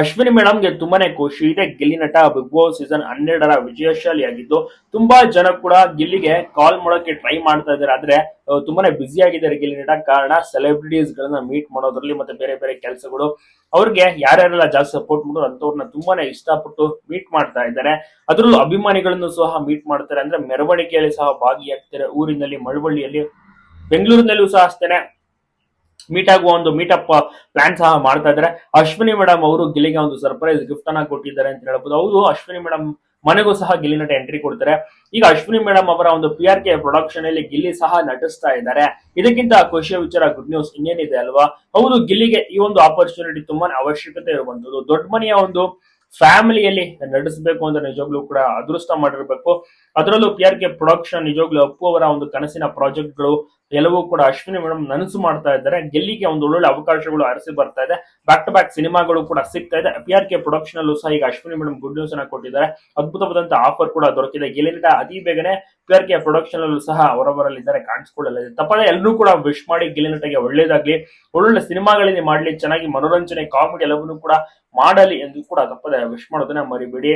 ಅಶ್ವಿನಿ ಮೇಡಮ್ಗೆ ತುಂಬಾನೇ ಖುಷಿ ಇದೆ. ಗಿಲ್ಲಿ ನಟ ಬಿಗ್ ಬಾಸ್ ಸೀಸನ್ ಹನ್ನೆರಡರ ವಿಜಯಶಾಲಿಯಾಗಿದ್ದು ತುಂಬಾ ಜನ ಕೂಡ ಗಿಲ್ಲಿಗೆ ಕಾಲ್ ಮಾಡೋಕೆ ಟ್ರೈ ಮಾಡ್ತಾ ಇದ್ದಾರೆ. ಆದ್ರೆ ತುಂಬಾನೇ ಬ್ಯುಸಿ ಆಗಿದ್ದಾರೆ ಗಿಲ್ಲಿ ನಟ. ಕಾರಣ ಸೆಲೆಬ್ರಿಟೀಸ್ ಗಳನ್ನ ಮೀಟ್ ಮಾಡೋದ್ರಲ್ಲಿ ಮತ್ತೆ ಬೇರೆ ಬೇರೆ ಕೆಲಸಗಳು. ಅವ್ರಿಗೆ ಯಾರ್ಯಾರೆಲ್ಲ ಜಾಸ್ತಿ ಸಪೋರ್ಟ್ ಮಾಡೋರು ಅಂತವ್ರನ್ನ ತುಂಬಾನೇ ಇಷ್ಟಪಟ್ಟು ಮೀಟ್ ಮಾಡ್ತಾ ಇದ್ದಾರೆ. ಅದರಲ್ಲೂ ಅಭಿಮಾನಿಗಳನ್ನು ಸಹ ಮೀಟ್ ಮಾಡ್ತಾರೆ. ಅಂದ್ರೆ ಮೆರವಣಿಗೆಯಲ್ಲಿ ಸಹ ಭಾಗಿಯಾಗ್ತಾರೆ. ಊರಿನಲ್ಲಿ ಮಳವಳ್ಳಿಯಲ್ಲಿ, ಬೆಂಗಳೂರಿನಲ್ಲೂ ಸಹ ಅಷ್ಟೇನೆ. ಮೀಟ್ ಆಗುವ ಒಂದು ಮೀಟಪ್ ಪ್ಲಾನ್ ಸಹ ಮಾಡ್ತಾ ಇದ್ದಾರೆ. ಅಶ್ವಿನಿ ಮೇಡಮ್ ಅವರು ಗಿಲ್ಲಿಗೆ ಒಂದು ಸರ್ಪ್ರೈಸ್ ಗಿಫ್ಟ್ ಅನ್ನ ಕೊಟ್ಟಿದ್ದಾರೆ ಅಂತ ಹೇಳ್ಬೋದು. ಹೌದು, ಅಶ್ವಿನಿ ಮೇಡಮ್ ಮನೆಗೂ ಸಹ ಗಿಲ್ಲಿ ನಟ ಎಂಟ್ರಿ ಕೊಡ್ತಾರೆ. ಈಗ ಅಶ್ವಿನಿ ಮೇಡಮ್ ಅವರ ಒಂದು ಪಿ ಆರ್ ಕೆ ಪ್ರೊಡಕ್ಷನ್ ಅಲ್ಲಿ ಗಿಲ್ಲಿ ಸಹ ನಟಿಸ್ತಾ ಇದ್ದಾರೆ. ಇದಕ್ಕಿಂತ ಖುಷಿಯ ವಿಚಾರ ಗುಡ್ ನ್ಯೂಸ್ ಇನ್ನೇನಿದೆ ಅಲ್ವಾ? ಹೌದು, ಗಿಲ್ಲಿಗೆ ಈ ಒಂದು ಆಪರ್ಚುನಿಟಿ ತುಂಬಾನೇ ಅವಶ್ಯಕತೆ ಇರುವಂತದ್ದು ದೊಡ್ಡ ಮನೆಯ ಒಂದು ಫ್ಯಾಮಿಲಿಯಲ್ಲಿ ನಡೆಸಬೇಕು ಅಂತ ನಿಜವಾಗ್ಲೂ ಕೂಡ ಅದೃಷ್ಟ ಮಾಡಿರ್ಬೇಕು. ಅದರಲ್ಲೂ ಪಿ ಆರ್ ಕೆ ಪ್ರೊಡಕ್ಷನ್ ನಿಜವಾಗ್ಲೂ ಅಪ್ಪು ಅವರ ಒಂದು ಕನಸಿನ ಪ್ರಾಜೆಕ್ಟ್ಗಳು ಎಲ್ಲವೂ ಕೂಡ ಅಶ್ವಿನಿ ಮೇಡಮ್ ನನಸು ಮಾಡ್ತಾ ಇದ್ದಾರೆ. ಗೆಲ್ಲಿಗೆ ಒಂದು ಒಳ್ಳೊಳ್ಳೆ ಅವಕಾಶಗಳು ಅರಸಿ ಬರ್ತಾ ಇದೆ. ಬ್ಯಾಕ್ ಟು ಬ್ಯಾಕ್ ಸಿನಿಮಾಗಳು ಕೂಡ ಸಿಗ್ತಾ ಇದೆ. ಪಿ ಆರ್ ಕೆ ಪ್ರೊಡಕ್ಷನ್ ಅಲ್ಲೂ ಸಹ ಈಗ ಅಶ್ವಿನಿ ಮೇಡಮ್ ಗುಡ್ ನ್ಯೂಸ್ ಅನ್ನ ಕೊಟ್ಟಿದ್ದಾರೆ. ಅದ್ಭುತವಾದಂತಹ ಆಫರ್ ಕೂಡ ದೊರಕಿದೆ. ಗೆಲ್ಲಿನ ಅತಿ ಬೇಗನೆ ಪಿ ಆರ್ ಕೆ ಪ್ರೊಡಕ್ಷನ್ ಅಲ್ಲೂ ಸಹ ಹೊರಬರಲಿದ್ದಾರೆ ಕಾಣಿಸ್ಕೊಳ್ಳಲಿದೆ ತಪ್ಪದೆ ಎಲ್ಲರೂ ಕೂಡ ವಿಶ್ ಮಾಡಿ ಗೆಲ್ಲಿನಟಗೆ ಒಳ್ಳೇದಾಗ್ಲಿ. ಒಳ್ಳೊಳ್ಳೆ ಸಿನಿಮಾಗಳಲ್ಲಿ ಮಾಡಲಿ. ಚೆನ್ನಾಗಿ ಮನೋರಂಜನೆ ಕಾಮಿಡಿ ಎಲ್ಲವನ್ನೂ ಕೂಡ ಮಾಡಲಿ ಎಂದು ಕೂಡ ತಪ್ಪದೆ ವಿಶ್ ಮಾಡೋದನ್ನ ಮರಿಬೇಡಿ.